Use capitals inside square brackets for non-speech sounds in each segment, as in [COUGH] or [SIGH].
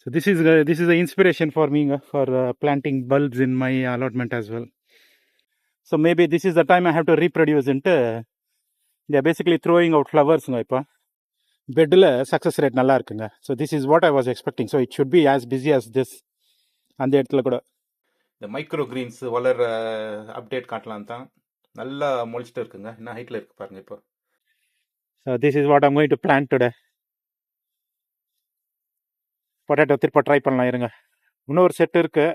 So this is uh, this is the inspiration for me uh, for uh, planting bulbs in my allotment as well. So maybe this is the time I have to reproduce into they are basically throwing out flowers இப்போ பெட்டில் success rate நல்லா இருக்குங்க so this is what I was expecting so it should be as busy as this அந்த இடத்துல கூட இந்த micro Green's வளர update காட்டலாம் தான் நல்லா முளைச்சிட்டு இருக்குங்க என்ன ஹைட்டில் இருக்கு பாருங்க இப்போ so this is what I'm going to plan today Potato திருப்ப ட்ரை பண்ணலாம் இருங்க. இன்னொரு செட் இருக்கு.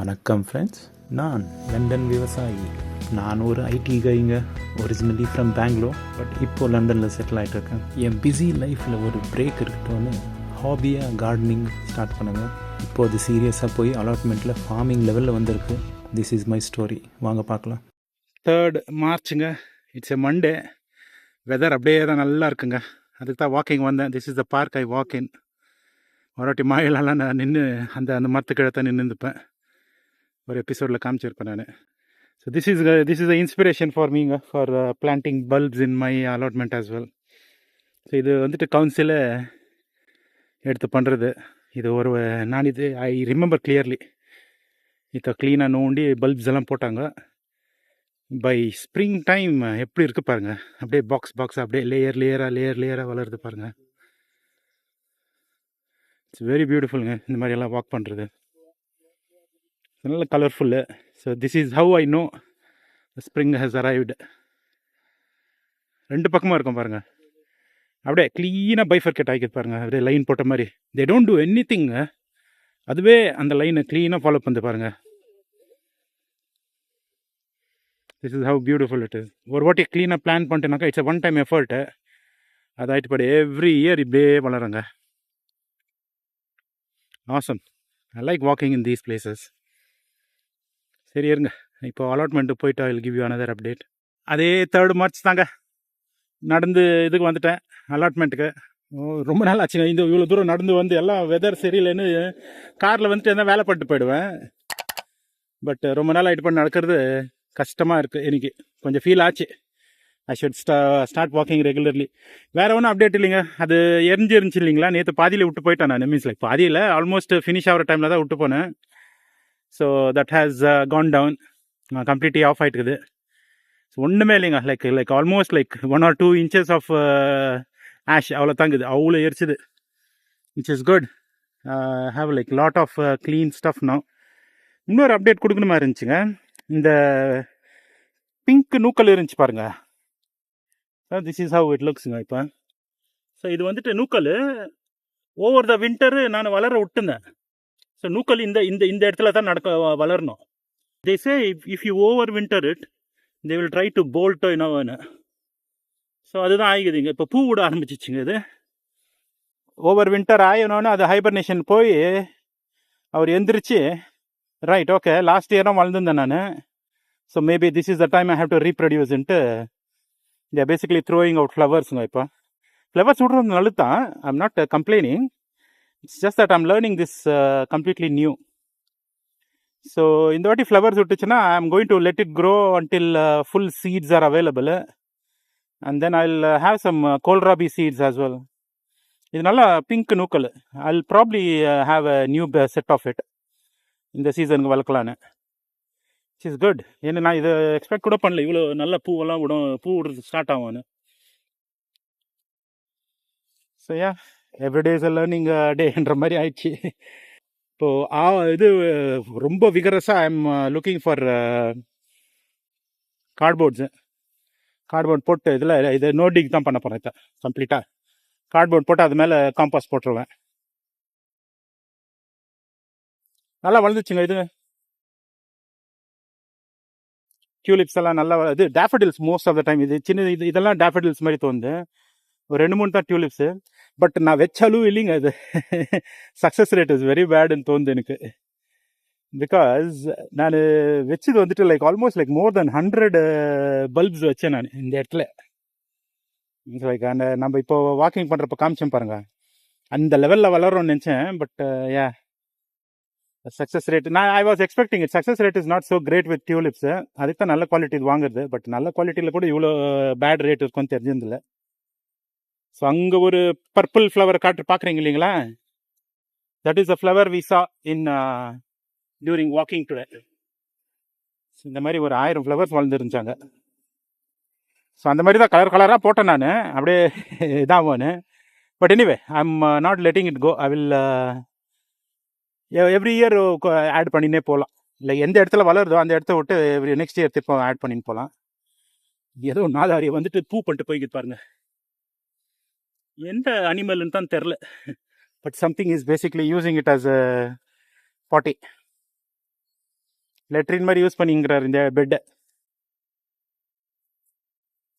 வணக்கம் ஃப்ரெண்ட்ஸ் நான் லண்டன் விவசாயி. நான் ஒரு ஐடி கைங்க ஒரிஜினலி ஃப்ரம் பெங்களூர் பட் இப்போ லண்டனில் செட்டில் ஆகிட்டு இருக்கேன். என் பிஸி லைஃப்பில் ஒரு பிரேக் இருக்கட்டும்னு ஹாபியாக கார்டனிங் ஸ்டார்ட் பண்ணுங்க. இப்போ அது சீரியஸாக போய் அலாட்மெண்ட்டில் ஃபார்மிங் லெவலில் வந்திருக்கு. திஸ் இஸ் மை ஸ்டோரி வாங்க பார்க்கலாம். தேர்ட் மார்ச்சுங்க இட்ஸ் எ மண்டே வெதர் அப்படியே தான் நல்லா இருக்குங்க. அதுக்கு தான் வாக்கிங் வந்தேன். This is the park I walk in ஒரு மாயிலெல்லாம் நான் நின்று அந்த அந்த மரத்துக்கிட்ட தான் நின்றுப்பேன் ஒரு எபிசோடில் காமிச்சிருப்பேன் நான். So this is this is the inspiration for மீங்க for planting bulbs in my allotment as well so இது வந்துட்டு கவுன்சிலை எடுத்து பண்ணுறது இது ஒரு நான் இது ஐ ரிமெம்பர் கிளியர்லி இதை க்ளீனாக நோண்டி பல்ப்ஸ் எல்லாம் போட்டாங்க. பை ஸ்ப்ரிங் டைம் எப்படி இருக்குது பாருங்க. அப்படியே பாக்ஸ் பாக்ஸ் அப்படியே லேயர் லேயராக லேயர் லேயராக வளருது பாருங்கள் இட்ஸ் வெரி பியூட்டிஃபுல்ங்க இந்த மாதிரி எல்லாம் வாக் பண்ணுறது நல்ல colourful so this is how I know spring has arrived ரெண்டு பக்கமாக இருக்கும் பாருங்க. அப்படியே க்ளீனாக பைஃபர்கேட் ஆகிக்குது பாருங்க. அப்படியே லைன் போட்ட மாதிரி. தே டோன்ட் டூ எனி திங்க அதுவே அந்த லைனை க்ளீனாக ஃபாலோ பண்ணுது பாருங்கள் this is how beautiful it is ஒரு வாட்டி க்ளீனாக பிளான் பண்ணிட்டேனாக்கா இட்ஸ் ஒன் டைம் எஃபர்ட்டு அது ஆகிட்டு பட் எவ்ரி இயர் இப்படியே வளருங்க. Awesome I like walking in these places சரி இருங்க. இப்போ அலாட்மெண்ட்டு போயிட்டு I give you another update அதே தேர்டு மார்ச் தாங்க நடந்து இதுக்கு வந்துட்டேன் அலாட்மெண்ட்டுக்கு ஓ ரொம்ப நாள் ஆச்சுங்க. இந்த இவ்வளோ தூரம் நடந்து வந்து எல்லாம் வெதர் சரியில்லைன்னு காரில் வந்துட்டு எதாவது வேலை பண்ணிட்டு போயிடுவேன். பட் ரொம்ப நாள் ஆகிட்டு பண்ணி நடக்கிறது கஷ்டமாக இருக்குது எனக்கு. கொஞ்சம் ஃபீல் ஆச்சு. ஐ ஷுட் ஸ்டா ஸ்டார்ட் வாக்கிங் ரெகுலர்லி வேறு ஒன்றும் அப்டேட் இல்லைங்க. அது எரிஞ்சு இருந்துச்சு இல்லைங்களா? நேற்று பாதியில் விட்டு போயிட்டேன் நான். மீன்ஸ் லைக் பாதியில் ஆல்மோஸ்ட் ஃபினிஷ் ஆகிற டைமில் தான் விட்டு போனேன். So that has gone down completely off ஆகிட்டுக்குது so ஒன்றுமே இல்லைங்க. Like like almost like one or two inches of ash அவ்வளோ தாங்குது. அவ்வளோ எரிச்சுது. It's is good have like lot of clean stuff no இன்னொரு அப்டேட் கொடுக்கணுமா இருந்துச்சுங்க? இந்த பிங்க் நூக்கல் இருந்துச்சு பாருங்கள் பாருங்க திஸ் இஸ் ஹவ் இட் லுக்ஸுங்க இப்போ ஸோ இது வந்துட்டு நூக்கல் ஓவர் த வின்டரு நான் வளர விட்டுந்தேன். ஸோ நூக்கல் இந்த இந்த இந்த இடத்துல தான் நடக்க வளரணும். They say if you over winter it they will try to போல்ட்டோ என்னோன்னு ஸோ அதுதான் ஆகிக்குதுங்க இப்போ பூ விட ஆரம்பிச்சிச்சுங்க இது. ஓவர் வின்டர் ஆயணும்னு அது ஹைபர்னேஷன் போய் அவர் எந்திரிச்சு ரைட் ஓகே லாஸ்ட் இயரும் வளர்ந்துருந்தேன் நான். So maybe this is the time I have to ரீப்ரொடியூஸ்ன்ட்டு they basically throwing out ஃப்ளவர்ஸுங்க இப்போ ஃப்ளவர்ஸ் விட்றது நல்லது தான் I'm not complaining it's just that I'm learning this completely new so இந்த வாட்டி flowers விட்டுச்சுன்னா I am going to let it grow until full seeds are available and then I have some kohlrabi seeds as well இது நல்லா pink நூக்கல். I probably have a new set of it இந்த சீசனுக்கு வளர்க்கலான்னு. Is good ஏன்னா நான் இதை expect கூட பண்ணல. இவ்வளோ நல்ல பூவெல்லாம் விடும் பூ விடுறது ஸ்டார்ட் ஆகும்னு so yeah everyday is learning டேன்ற மாதிரி ஆயிடுச்சு. இப்போது ஆ இது ரொம்ப விகரஸாக I am looking for cardboards cardboard போட்டு இதில் இது நோட்டிங் தான் பண்ண போகிறேன் இதை. கம்ப்ளீட்டாக கார்ட்போர்ட் போட்டு அது மேலே காம்பாஸ் போட்டுருவேன். நல்லா வளர்ந்துச்சுங்க இது. டியூலிப்ஸ் எல்லாம் நல்லா இது daffodils most of the time இது சின்ன இது இதெல்லாம் டேஃபடில்ஸ் மாதிரி தோணுது. ஒரு ரெண்டு மூணு தான் டியூலிப்ஸு பட் நான் வச்சாலும் இல்லைங்க இது சக்ஸஸ் ரேட் இஸ் வெரி பேடுன்னு தோணுது எனக்கு. பிகாஸ் நான் வச்சது வந்துட்டு like almost like more then hundred bulbs வச்சேன் நான் இந்த இடத்துல. லைக் அந்த நம்ம இப்போ வாக்கிங் பண்ணுறப்ப காமிச்சேன் பாருங்க. அந்த லெவலில் வளரோன்னு நினச்சேன் பட் ஏன் uh, சக்ஸஸ் ரேட் நான் I was expecting it success rate is not so great with tulips அதுக்கு தான் நல்ல குவாலிட்டி இது வாங்குறது. பட் நல்ல குவாலிட்டியில் கூட இவ்வளோ பேட் ரேட் இருக்கும்னு தெரிஞ்சதில்ல ஸோ அங்கே ஒரு பர்பிள் ஃப்ளவர் காட்டு பார்க்குறீங்க இல்லைங்களா? That is a flower we saw in during walking today இந்த மாதிரி ஒரு ஆயிரம் ஃப்ளவர்ஸ் வளர்ந்துருந்துச்சாங்க. ஸோ அந்த மாதிரி தான் கலர் கலராக போட்டேன் நான். அப்படியே [LAUGHS] இதாகும்னு. But anyway I am not letting it go I will every year add பண்ணினே போகலாம் இல்லை எந்த இடத்துல வளருதோ அந்த இடத்த விட்டு எவ்ரி நெக்ஸ்ட் இயர் திருப்பம் ஆட் பண்ணின்னு போகலாம் ஏதோ நாதாரியை வந்துட்டு பூ பண்ணிட்டு போய்கிட்டு பாருங்க. எந்த அனிமல்னு தான் தெரில. But something is basically using it as a potty latrine மாதிரி யூஸ் பண்ணிங்கிறார் இந்த பெட்டை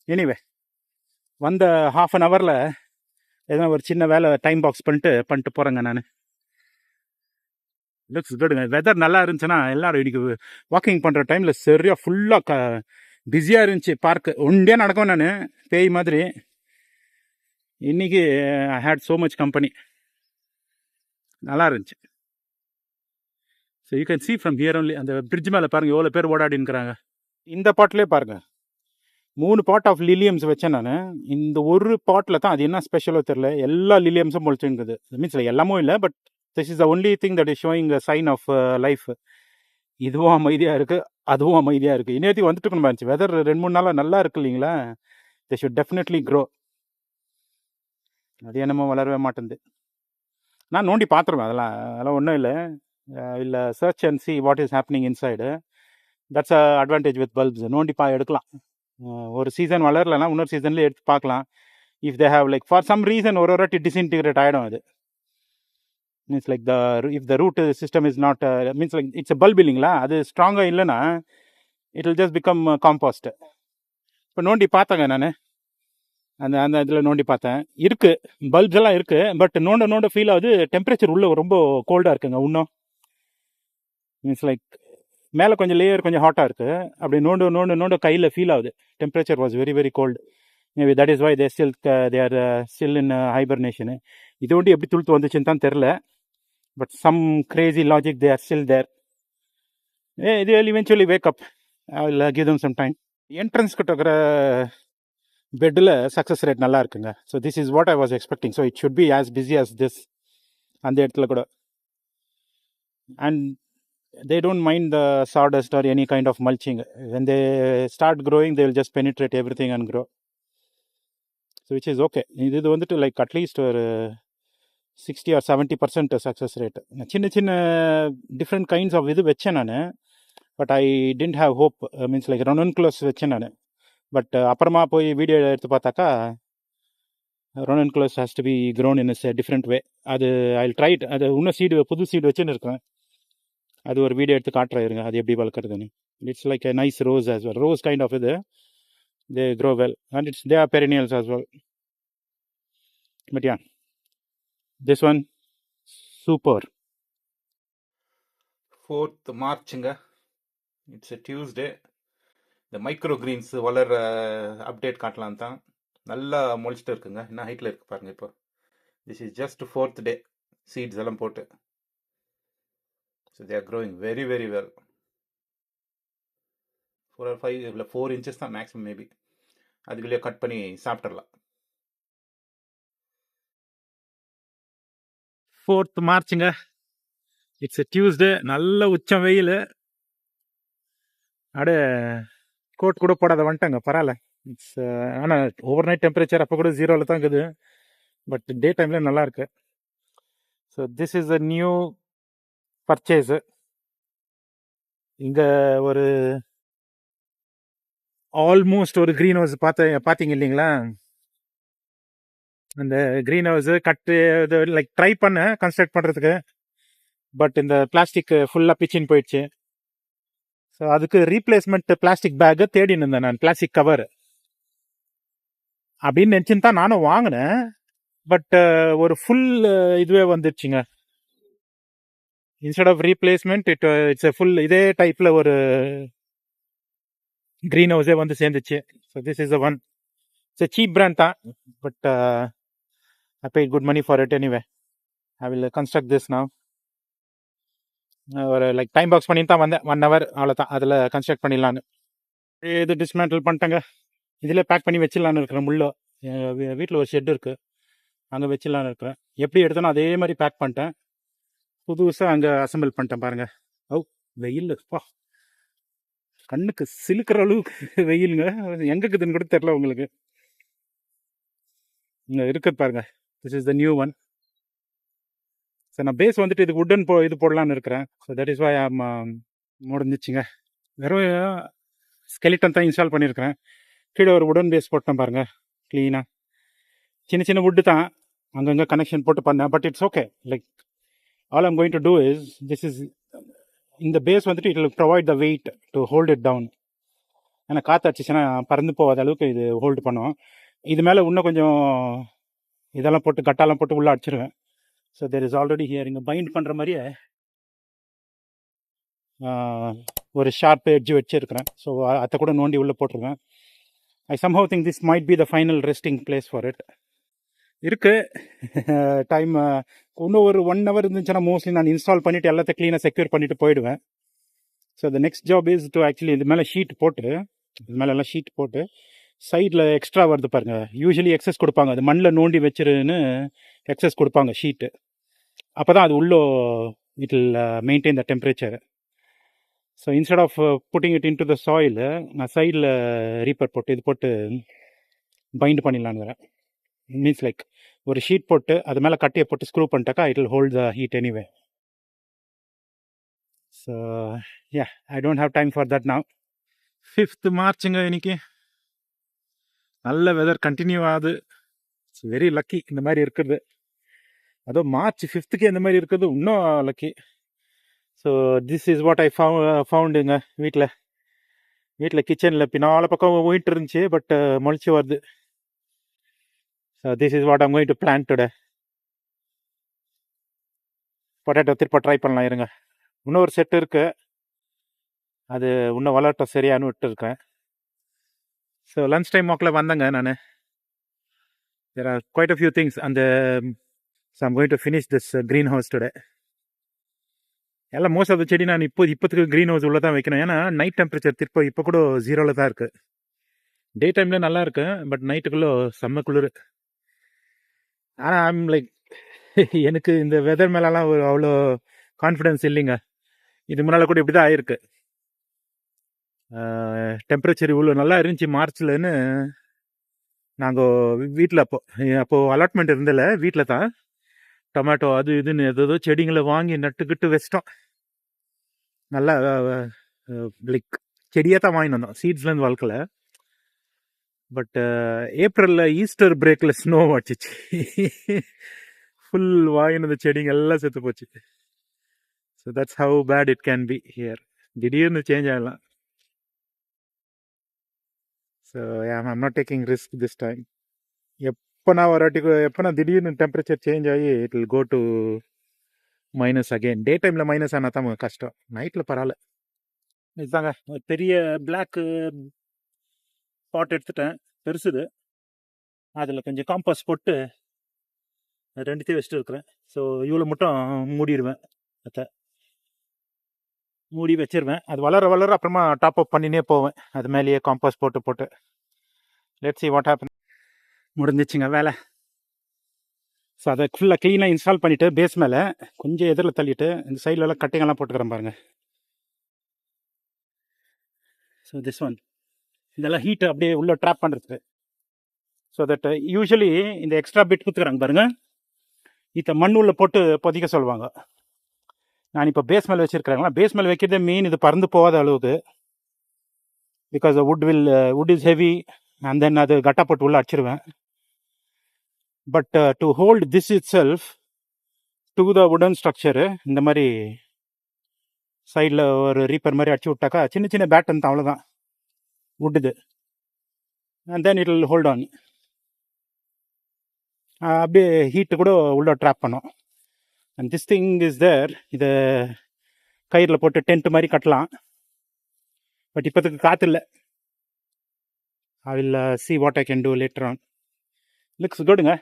எனிவே வந்த ஹாஃப் அன் ஹவரில் எதனா ஒரு சின்ன வேலை டைம் பாக்ஸ் பண்ணிட்டு பண்ணிட்டு போகிறேங்க நான். லுக்ஸ் குடுங்க வெதர் நல்லா இருந்துச்சுன்னா எல்லாரும் இன்னைக்கு வாக்கிங் பண்ணுற டைமில் சரியாக ஃபுல்லாக க பிஸியாக இருந்துச்சு பார்க்கு ஒன்றே நடக்கும் நான் பேய் மாதிரி. இன்னைக்கு I had so much company நல்லா இருந்துச்சு. So you can see from here only அந்த பிரிட்ஜ் மேலே பாருங்கள் எவ்வளோ பேர் ஓடாடின்னுக்குறாங்க. இந்த பாட்டிலே பாருங்கள் மூணு பாட் ஆஃப் லிலியம்ஸ் வச்சேன் நான். இந்த ஒரு பாட்டில் தான் அது என்ன ஸ்பெஷலோ தெரில எல்லா லிலியம்ஸும் முளைச்சுங்குது மீன்ஸ் எல்லாமும் இல்லை but this is the only thing that is showing sign of life இதுவும் அமைதியாக இருக்குது அதுவும் அமைதியாக இருக்குது இன்னேத்தி வந்துட்டு இருக்கணும் இருந்துச்சு வெதர் ரெண்டு மூணு நாளாக நல்லா இருக்கு இல்லைங்களா? தி ஷுட் டெஃபினெட்லி க்ரோ அது என்னமோ வளரவே மாட்டேங்குது நான் நோண்டி பார்த்துருவேன் அதெல்லாம். அதெல்லாம் ஒன்றும் இல்லை. இல்லை search and see what is happening inside that's a advantage with bulbs நோண்டி பா எடுக்கலாம். ஒரு சீசன் வளரலைன்னா இன்னொரு சீசன்லேயே எடுத்து பார்க்கலாம். If they have like for some reason ஒரு ஒரு வாட்டி டிஸ்இன்டிகிரேட் ஆகிடும் அது. Means like the if the root system is not means like it's bulb இல்லைங்களா? அது ஸ்ட்ராங்காக இல்லைன்னா it will just become compost இப்போ நோண்டி பார்த்தேங்க நான். அந்த அந்த இதில் நோண்டி பார்த்தேன். இருக்குது பல்ப்ஸ் எல்லாம் இருக்குது பட் நோண்ட நோண்ட ஃபீல் ஆகுது. டெம்பரேச்சர் உள்ளே ரொம்ப கோல்டாக இருக்குங்க இன்னும். மீன்ஸ் லைக் மேலே கொஞ்சம் லேயர் கொஞ்சம் ஹாட்டாக இருக்குது அப்படி நோண்டு நோண்டு நோண்டு கையில் ஃபீல் ஆகுது. Temperature was very very cold maybe that is why they still they are still in hibernation இது ஒண்டி எப்படி துளுத்து வந்துச்சுன்னு தான் தெரில. But some crazy logic they are still there ஏ இது eventually wake up I will give them some time entrance கிட்ட இருக்கிற பெட்டில் சக்ஸஸ் ரேட் நல்லா இருக்குங்க. So this is what I was expecting so it should be as busy as this அந்த இடத்துல கூட. And they don't mind the the or any kind of mulching when they start growing they will just penetrate everything and grow so which is okay இது இது வந்துட்டு like at least ஒரு sixty or seventy percent success rate சின்ன சின்ன different kinds of இது வச்சேன் நான். But I tend have hope means like ranunculus வச்சேன் நான். பட் uh, அப்புறமா போய் வீடியோ எடுத்து பார்த்தாக்கா ranunculus has to be grown in is different way அது ஐ ட்ரை அது இன்னும் சீடு புது சீடு வச்சுன்னு இருக்கேன். அது ஒரு வீடியோ எடுத்து காட்டுறேன் இருங்க. அது எப்படி வளர்க்குறதுன்னு. It's like a nice rose as well rose kind of இது. They grow well and it's they are perennials as well but yeah this one super fourth மார்ச்சுங்க it's a Tuesday இந்த மைக்ரோ கிரீன்ஸ் வளர update காட்டலாம் தான். நல்லா முளைச்சிட்டு இருக்குங்க என்ன ஹைட்டில் இருக்கு பாருங்க இப்போ. This is just fourth day seeds எல்லாம் போட்டு. So they are growing very very well four or five இல்லை ஃபோர் இன்ச்சஸ் தான் மேக்ஸிமம் மேபி அதுக்குள்ளேயே கட் பண்ணி சாப்பிட்றலாம் ஃபோர்த் மார்ச்சுங்க இட்ஸ் எ டியூஸ்டே நல்ல உச்சம் வெயில். அடே கோட் கூட போடாத வந்துட்டாங்க பரவாயில்ல. இட்ஸ் ஆனால் ஓவர் நைட் டெம்பரேச்சர் அப்போ கூட ஜீரோவில் தான் இருக்குது. பட் டே டைமில் நல்லாயிருக்கு so this is a new purchase இங்கே ஒரு ஆல்மோஸ்ட் ஒரு க்ரீன் ஹவுஸ் பார்த்த பார்த்தீங்க இல்லைங்களா? அந்த க்ரீன் ஹவுஸு கட்டு இது லைக் ட்ரை பண்ணேன் கன்ஸ்ட்ரக்ட் பண்ணுறதுக்கு பட் இந்த பிளாஸ்டிக் ஃபுல்லாக பிச்சின்னு போயிடுச்சு. ஸோ அதுக்கு ரீப்ளேஸ்மெண்ட் பிளாஸ்டிக் பேக்கு தேடின்னு இருந்தேன் நான் பிளாஸ்டிக் கவர் அப்படின்னு நினச்சின்னு தான் நானும் வாங்கினேன். பட் ஒரு ஃபுல் இதுவே வந்துடுச்சுங்க. Instead of replacement it it's a full இதே டைப்பில் ஒரு க்ரீன் ஹவுஸே வந்து சேர்ந்துச்சு. So this is a one it's cheap brand தான். But I paid good money for it anyway. I will construct this now. ஒரு like time box பண்ணி தான் வந்தேன். ஒன் ஹவர் அவ்வளோதான் அதில் கன்ஸ்ட்ரக்ட் பண்ணிடலான்னு இது டிஸ்மேண்டில் பண்ணிட்டேங்க. இதில் பேக் பண்ணி வச்சிடலான்னு இருக்கிறேன். முள்ளோ. வீட்டில் ஒரு ஷெட் இருக்குது அங்கே வச்சிடலான்னு இருக்கிறேன். எப்படி எடுத்தனோ அதே மாதிரி பேக் பண்ணிட்டேன். புதுசாக அங்கே அசம்பிள் பண்ணிட்டேன் பாருங்கள் ஓ வெயில். பா கண்ணுக்கு சிலுக்கிற அளவுக்கு வெயிலுங்க. எங்கே இருக்குதுன்னு கூட தெரில உங்களுக்கு. இங்கே இருக்குது பாருங்கள் this is the new one sir நான் பேஸ் வந்துட்டு இது உட்டன் போ இது போடலான்னு இருக்கிறேன். ஸோ தட் இஸ் வை ஆம் முடிஞ்சிச்சுங்க. வெறும் ஸ்கெலிட்டன் தான் இன்ஸ்டால் பண்ணியிருக்கிறேன். கீழே ஒரு உடன் பேஸ் போட்டேன் பாருங்கள் க்ளீனாக சின்ன சின்ன வுட்டு தான். அங்கங்கே கனெக்ஷன் போட்டு பண்ணேன். But it's okay like all I'm going to do is this is இந்த பேஸ் வந்துட்டு it provide the weight to hold it down ஏன்னா காற்று அடிச்சுன்னா பறந்து போகாத அளவுக்கு இது ஹோல்டு பண்ணும். இது மேலே இன்னும் கொஞ்சம் இதெல்லாம் போட்டு கட்டாலாம் போட்டு உள்ளே அடிச்சிருவேன். So there is already here இங்கே பைண்ட் பண்ணுற மாதிரியே ஒரு ஷார்ப் எட்ஜ் வச்சுருக்கிறேன். ஸோ அதை கூட நோண்டி உள்ளே போட்டுருவேன். I somehow think this might be the final resting place for it இருக்கு. [LAUGHS] டைம் இன்னும் ஒரு ஒன் ஹவர் இருந்துச்சுன்னா மோஸ்ட்லி நான் இன்ஸ்டால் பண்ணிவிட்டு எல்லாத்தையும் க்ளீனாக செக்யூர் பண்ணிவிட்டு போயிடுவேன். So the next job is to actually இது மேலே ஷீட் போட்டு இது மேலே எல்லாம் ஷீட் போட்டு சைடில் எக்ஸ்ட்ரா வருது பாருங்க. யூஸ்வலி எக்ஸஸ் கொடுப்பாங்க. அது மண்ணில் நோண்டி வச்சிருன்னு எக்ஸஸ் கொடுப்பாங்க ஷீட்டு அப்போ தான் அது உள்ளோ it will maintain the temperature so instead of putting it in to the soil நான் சைடில் ரீப்பர் போட்டு இது போட்டு பைண்ட் பண்ணிடலான்னு மீன்ஸ் லைக் ஒரு ஷீட் போட்டு அது மேலே கட்டியை போட்டு screw பண்ணிட்டாக்கா it will hold the heat anyway so yeah I don't have time for that நான் ஃபிஃப்த் மார்ச்சுங்க இன்னைக்கு. நல்ல வெதர் கண்டினியூ ஆகுது. இட்ஸ் வெரி லக்கி இந்த மாதிரி இருக்கிறது அதுவும் மார்ச் ஃபிஃப்த்துக்கு இந்த மாதிரி இருக்கிறது இன்னும் lucky so this is what I ஃபவு ஃபவுண்டுங்க வீட்டில் வீட்டில் கிச்சனில் பின்னால் பக்கம் போயிட்டு இருந்துச்சு பட் uh, முளைச்சி வருது. So this is what I'm going to plan today potato திருப்ப ட்ரை பண்ணலாம் இருங்க. இன்னொரு செட் இருக்குது அது இன்னும் வளரட்டும் சரியானு விட்டுருக்கேன். ஸோ லன்ச் டைம் வாக்கில் வந்தேங்க நான். There are quite a few things அந்த so I'm going to finish this greenhouse today எல்லாம் மோஸ்ட் ஆஃப் த செடி நான் இப்போ இப்போத்துக்கு க்ரீன் ஹவுஸ் உள்ளே தான் வைக்கணும். ஏன்னா நைட் டெம்பரேச்சர் திருப்ப இப்போ கூட ஜீரோவில் தான் இருக்குது டே டைமில் நல்லா இருக்கு பட் நைட்டுக்குள்ளே செம்ம குளிர். ஆனால் ஐம் லைக் எனக்கு இந்த வெதர் மேலெலாம் ஒரு அவ்வளோ கான்ஃபிடென்ஸ் இல்லைங்க. இது முன்னால் கூட இப்படி தான் ஆயிருக்கு. டெம்பரேச்சர் இவ்வளோ நல்லா இருந்துச்சு மார்ச்லன்னு நாங்கள் வீட்டில் அப்போ அப்போது அலாட்மெண்ட் இருந்தில்ல வீட்டில் தான். டொமேட்டோ அது இதுன்னு ஏதோ செடிங்களை வாங்கி நட்டுக்கிட்டு வச்சிட்டோம். நல்லா லைக் செடியாக தான் வாங்கிட்டு வந்தோம். சீட்ஸ்லேருந்து வளர்க்கல பட் ஏப்ரலில் ஈஸ்டர் பிரேக்கில் ஸ்னோ அடிச்சிச்சு. ஃபுல் வாங்கினது செடிங்க எல்லாம் செத்து போச்சு. So that's how bad it can be here திடீர்னு சேஞ்ச் ஆகலாம் so I'm not taking risk this time எப்போ நான் ஒரு வாட்டி எப்போ நான் திடீர்னு டெம்பரேச்சர் சேஞ்ச் ஆகி it will go to minus again day டைமில் மைனஸ் ஆனால் தான் கஷ்டம். நைட்டில் பரவாயில்ல. இதுதாங்க ஒரு பெரிய பிளாக்கு பாட் எடுத்துட்டேன். பெருசுது. அதில் கொஞ்சம் காம்பஸ் போட்டு ரெண்டுத்தையும் வச்சுட்டு இருக்கிறேன். ஸோ இவ்வளோ மட்டும் மூடிடுவேன். அத்தை. மூடி வச்சிருவேன். அது வளர வளர அப்புறமா டாப் அப் பண்ணினே போவேன். அது மேலேயே காம்பஸ் போட்டு போட்டு. லெட் சி வாட் ஹேப்பன் முடிஞ்சிச்சுங்க வேலை. ஸோ அதை ஃபுல்லாக க்ளீனாக இன்ஸ்டால் பண்ணிவிட்டு பேஸ் மேலே கொஞ்சம் எதிரில் தள்ளிட்டு இந்த சைட்லலாம் கட்டிங்கெல்லாம் போட்டுக்கிறேன் பாருங்கள் ஸோ திஸ் ஒன் இதெல்லாம் ஹீட் அப்படியே உள்ளே ட்ராப் பண்ணுறதுக்கு ஸோ தட் யூஸ்வலி இந்த எக்ஸ்ட்ரா பிட் கொடுத்துக்கிறாங்க பாருங்கள் இதை மண் போட்டு பொதிக்க சொல்லுவாங்க. நான் இப்போ பேஸ் மேலே வச்சுருக்கிறேங்களா? பேஸ் வைக்கிறதே மீன் இது பறந்து போகாத அளவுக்கு. Because wood will wood is heavy and then அது கட்டா போட்டு உள்ள அடிச்சிருவேன். But to hold this itself to the wooden structure இந்த மாதிரி சைடில் ஒரு ரீப்பர் மாதிரி அடிச்சு விட்டாக்கா சின்ன சின்ன பேட்டன் தான் அவ்வளோதான் வுட்டுது and then it will hold on அப்படியே ஹீட்டு கூட உள்ள ட்ராப் பண்ணும். And this thing is there இதை கயிறில் போட்டு டென்ட் மாதிரி கட்டலாம். பட் இப்போதுக்கு காற்று இல்லை. I will see what I can do later on looks குடுங்க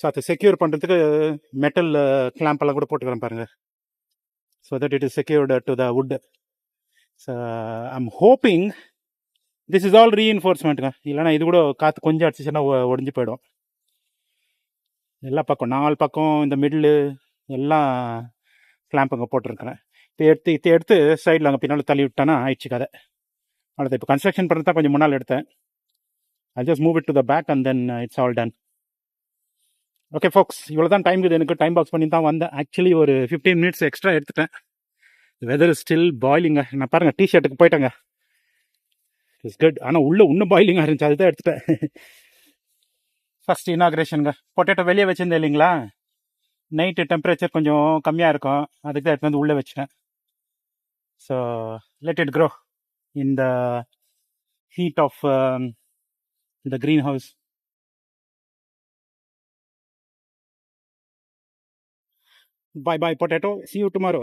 ஸோ அதை செக்யூர் பண்ணுறதுக்கு மெட்டல் கிளாம்பெல்லாம் கூட போட்டுக்கிறேன் பாருங்கள் so that it is secured to the wood so I'm hoping this is all ரீஎன்ஃபோர்ஸ்மெண்ட்டுங்க இல்லைனா இது கூட காற்று கொஞ்சம் அடிச்சிச்சுன்னா ஒடிஞ்சு போயிடும். எல்லா பக்கம் நாலு பக்கம் இந்த மிடில் எல்லாம் ஸ்லாம்ப் அங்கே போட்டிருக்கிறேன். இப்போ எடுத்து இதை எடுத்து சைடில் அங்கே பின்னால் தள்ளி விட்டானா ஆயிடுச்சு கதை. அடுத்து இப்போ கன்ஸ்ட்ரக்ஷன் பண்ணுறது தான் கொஞ்சம் முன்னால் எடுத்தேன். I just move it to the back and then it's all done okay folks இவ்வளோ தான் டைம் இருக்குது. எனக்கு டைம் பாக்ஸ் பண்ணி தான் வந்தேன். ஆக்சுவலி ஒரு ஃபிஃப்டீன் மினிட்ஸ் எக்ஸ்ட்ரா எடுத்துட்டேன். வெதர் ஸ்டில் பாயிலிங்க நான் பாருங்கள் டிஷர்ட்டுக்கு போயிட்டேங்க. இட்ஸ் குட் ஆனால் உள்ளே இன்னும் பாயிலிங்காக இருந்துச்சு. அதுதான் எடுத்துட்டேன். ஃபஸ்ட் இனாக்ரேஷனுங்க பொட்டேட்டோ வெளியே வச்சுருந்தேன் இல்லைங்களா? நைட்டு டெம்பரேச்சர் கொஞ்சம் கம்மியாக இருக்கும். அதுக்கு தான் எடுத்து வந்து உள்ளே வச்சுட்டேன். So let it grow in the heat of the greenhouse bye bye potato see you tomorrow